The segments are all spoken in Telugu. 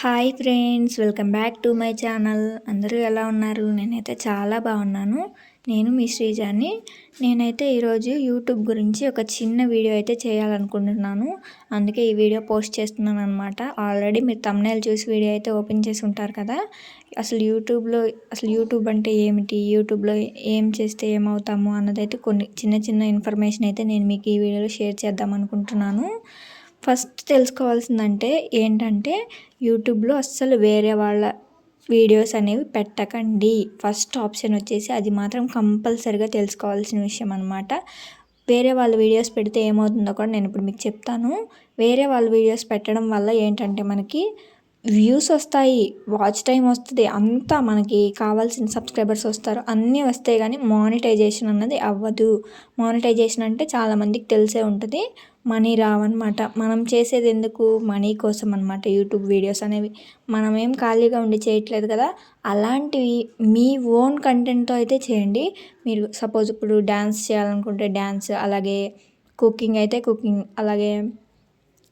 Hi friends welcome back to my channel. అందరూ ఎలా ఉన్నారు? నేనైతే చాలా బాగున్నాను. నేను మీ శ్రీజాని. నేనైతే ఈరోజు యూట్యూబ్ గురించి ఒక చిన్న వీడియో అయితే చేయాలనుకుంటున్నాను. అందుకే ఈ వీడియో పోస్ట్ చేస్తున్నాను అనమాట ఆల్రెడీ మీరు తమ్నేల్ చూసి వీడియో అయితే ఓపెన్ చేసి ఉంటారు కదా. అసలు యూట్యూబ్లో అసలు యూట్యూబ్ అంటే ఏమిటి? యూట్యూబ్లో ఏం చేస్తే ఏమవుతాము? అన్నదైతే కొన్ని చిన్న చిన్న ఇన్ఫర్మేషన్ అయితే నేను మీకు ఈ వీడియోలో షేర్ చేద్దాం అనుకుంటున్నాను. ఫస్ట్ తెలుసుకోవాల్సిందంటే ఏంటంటే యూట్యూబ్లో అస్సలు వేరే వాళ్ళ వీడియోస్ అనేవి పెట్టకండి. ఫస్ట్ ఆప్షన్ వచ్చేసి అది మాత్రం కంపల్సరిగా తెలుసుకోవాల్సిన విషయం అనమాట వేరే వాళ్ళ వీడియోస్ పెడితే ఏమవుతుందో కూడా నేను ఇప్పుడు మీకు చెప్తాను. వేరే వాళ్ళ వీడియోస్ పెట్టడం వల్ల ఏంటంటే మనకి వ్యూస్ వస్తాయి వాచ్ టైం వస్తుంది అంతా మనకి కావాల్సిన సబ్స్క్రైబర్స్ వస్తారు. అన్నీ వస్తాయి కానీ మానిటైజేషన్ అన్నది అవ్వదు. మానిటైజేషన్ అంటే చాలామందికి తెలిసే ఉంటుంది. మనీ రావన్నమాట. మనం చేసేది ఎందుకు మనీ కోసం అనమాట యూట్యూబ్ వీడియోస్ అనేవి. మనం ఏం ఖాళీగా ఉండి చేయట్లేదు కదా? అలాంటివి మీ ఓన్ కంటెంట్తో అయితే చేయండి. మీరు సపోజ్ ఇప్పుడు డ్యాన్స్ చేయాలనుకుంటే డ్యాన్స్ అలాగే కుకింగ్ అయితే కుకింగ్ అలాగే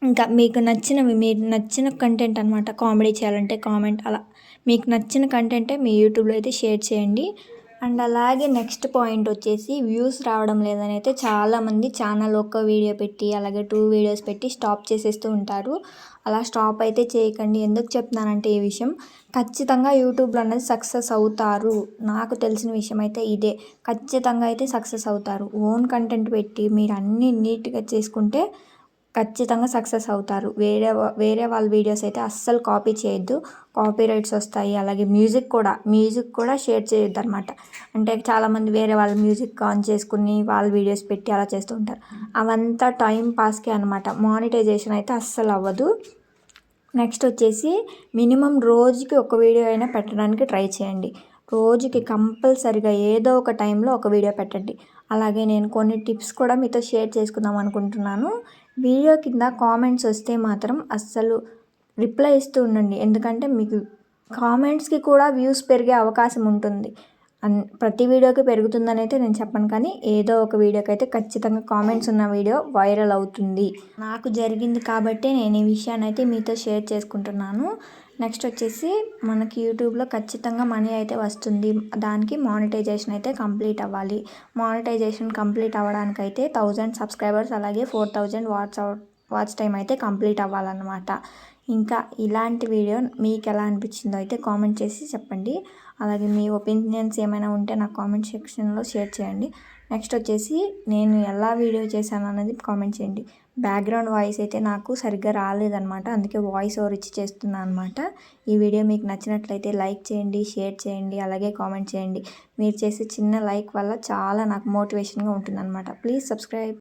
ఇంకా మీకు నచ్చినవి మీకు నచ్చిన కంటెంట్ అనమాట కామెడీ చేయాలంటే కామెంట్ అలా మీకు నచ్చిన కంటెంటే మీ యూట్యూబ్లో అయితే షేర్ చేయండి. అండ్ అలాగే నెక్స్ట్ పాయింట్ వచ్చేసి వ్యూస్ రావడం లేదని అయితే చాలామంది ఛానల్ ఒక్క వీడియో పెట్టి అలాగే టూ వీడియోస్ పెట్టి స్టాప్ చేసేస్తూ ఉంటారు. అలా స్టాప్ అయితే చేయకండి. ఎందుకు చెప్తున్నానంటే ఈ విషయం. ఖచ్చితంగా యూట్యూబ్లో అనేది సక్సెస్ అవుతారు. నాకు తెలిసిన విషయం అయితే ఇదే. ఖచ్చితంగా అయితే సక్సెస్ అవుతారు. ఓన్ కంటెంట్ పెట్టి మీరు అన్నీ నీట్గా చేసుకుంటే ఖచ్చితంగా సక్సెస్ అవుతారు. వేరే వేరే వాళ్ళ వీడియోస్ అయితే అస్సలు కాపీ చేయొద్దు. కాపీ రైట్స్ వస్తాయి. అలాగే మ్యూజిక్ కూడా మ్యూజిక్ కూడా షేర్ చేయొద్దు అనమాట అంటే చాలామంది వేరే వాళ్ళ మ్యూజిక్ ఆన్ చేసుకుని వాళ్ళ వీడియోస్ పెట్టి అలా చేస్తూ ఉంటారు. అవంతా టైం పాస్కే అనమాట మానిటైజేషన్ అయితే అస్సలు అవ్వదు. నెక్స్ట్ వచ్చేసి మినిమం రోజుకి ఒక వీడియో అయినా పెట్టడానికి ట్రై చేయండి. రోజుకి కంపల్సరిగా ఏదో ఒక టైంలో ఒక వీడియో పెట్టండి. అలాగే నేను కొన్ని టిప్స్ కూడా మీతో షేర్ చేసుకుందాం అనుకుంటున్నాను. వీడియో కింద కామెంట్స్ వస్తే మాత్రం అస్సలు రిప్లై ఇస్తూ ఉండండి. ఎందుకంటే మీకు కామెంట్స్కి కూడా వ్యూస్ పెరిగే అవకాశం ఉంటుంది. అన్ ప్రతి వీడియోకి పెరుగుతుందని అయితే నేను చెప్పను. కానీ ఏదో ఒక వీడియోకి అయితే ఖచ్చితంగా కామెంట్స్ ఉన్న వీడియో వైరల్ అవుతుంది. నాకు జరిగింది కాబట్టి నేను ఈ విషయాన్ని అయితే మీతో షేర్ చేసుకుంటున్నాను. నెక్స్ట్ వచ్చేసి మనకి యూట్యూబ్లో ఖచ్చితంగా మనీ అయితే వస్తుంది. దానికి మానిటైజేషన్ అయితే కంప్లీట్ అవ్వాలి. మానిటైజేషన్ కంప్లీట్ అవ్వడానికైతే థౌజండ్ సబ్స్క్రైబర్స్ అలాగే ఫోర్ థౌజండ్ వాట్స్ వాచ్ టైం అయితే కంప్లీట్ అవ్వాలన్నమాట. ఇంకా ఇలాంటి వీడియో మీకు ఎలా అనిపించిందో అయితే కామెంట్ చేసి చెప్పండి. అలాగే మీ ఒపీనియన్స్ ఏమైనా ఉంటే నాకు కామెంట్ సెక్షన్లో షేర్ చేయండి. నెక్స్ట్ వచ్చేసి నేను ఎలా వీడియో చేశాను అనేది కామెంట్ చేయండి. బ్యాక్గ్రౌండ్ వాయిస్ అయితే నాకు సరిగ్గా రాలేదనమాట అందుకే వాయిస్ ఓవర్ ఇచ్చి చేస్తున్నాను అనమాట ఈ వీడియో మీకు నచ్చినట్లయితే లైక్ చేయండి షేర్ చేయండి అలాగే కామెంట్ చేయండి. మీరు చేసే చిన్న లైక్ వల్ల చాలా నాకు మోటివేషన్గా ఉంటుందన్నమాట. Please subscribe.